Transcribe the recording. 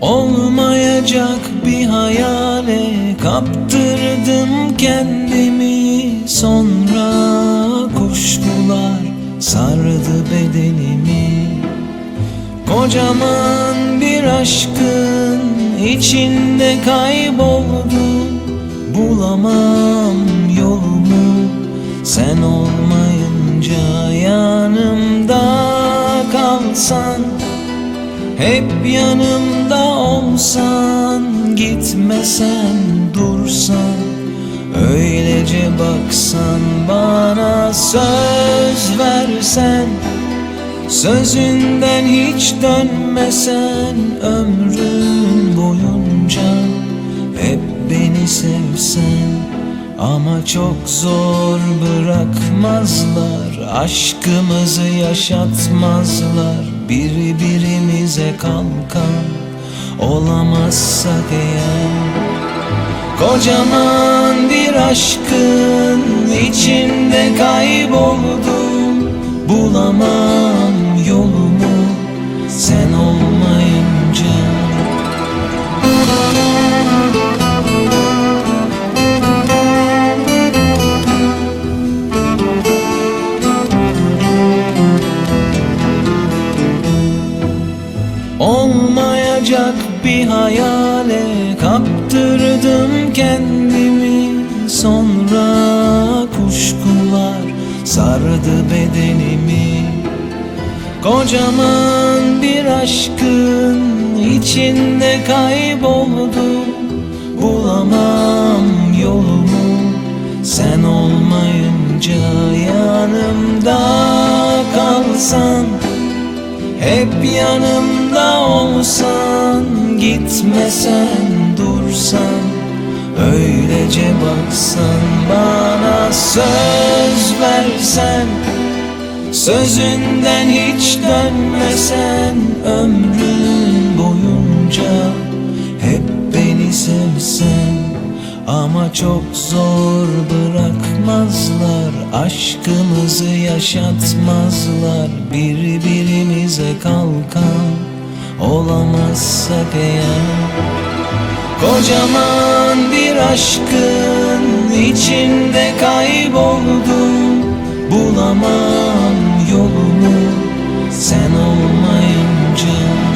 Olmayacak bir hayale kaptırdım kendimi Sonra Kocaman bir aşkın içinde kayboldum Bulamam yolumu. Sen olmayınca yanımda kalsan hep yanımda olsan Gitmesen dursan Öylece baksan bana söz versen Sözünden hiç dönmesen ömrün boyunca Hep beni sevsen ama çok zor bırakmazlar Aşkımızı yaşatmazlar Biri birimize kalkan Olamazsak eğer Kocaman bir aşkın içinde kayboldum Bulamam Olmayacak bir hayale kaptırdım kendimi. Sonra kuşkular sardı bedenimi. Kocaman bir aşkın içinde kayboldum Bulamam yolumu. Sen olmayınca yanımda kalsan hep yanımda olsan Gitmesen dursan Öylece baksan Bana söz versen Sözünden hiç dönmesen Ömrün boyunca Hep beni sevsen ama çok zor bırakmazlar Aşkımızı yaşatmazlar. Birbirimize kalkan Olamazsak eğer. Kocaman bir aşkın içinde kayboldum Bulamam yolumu sen olmayınca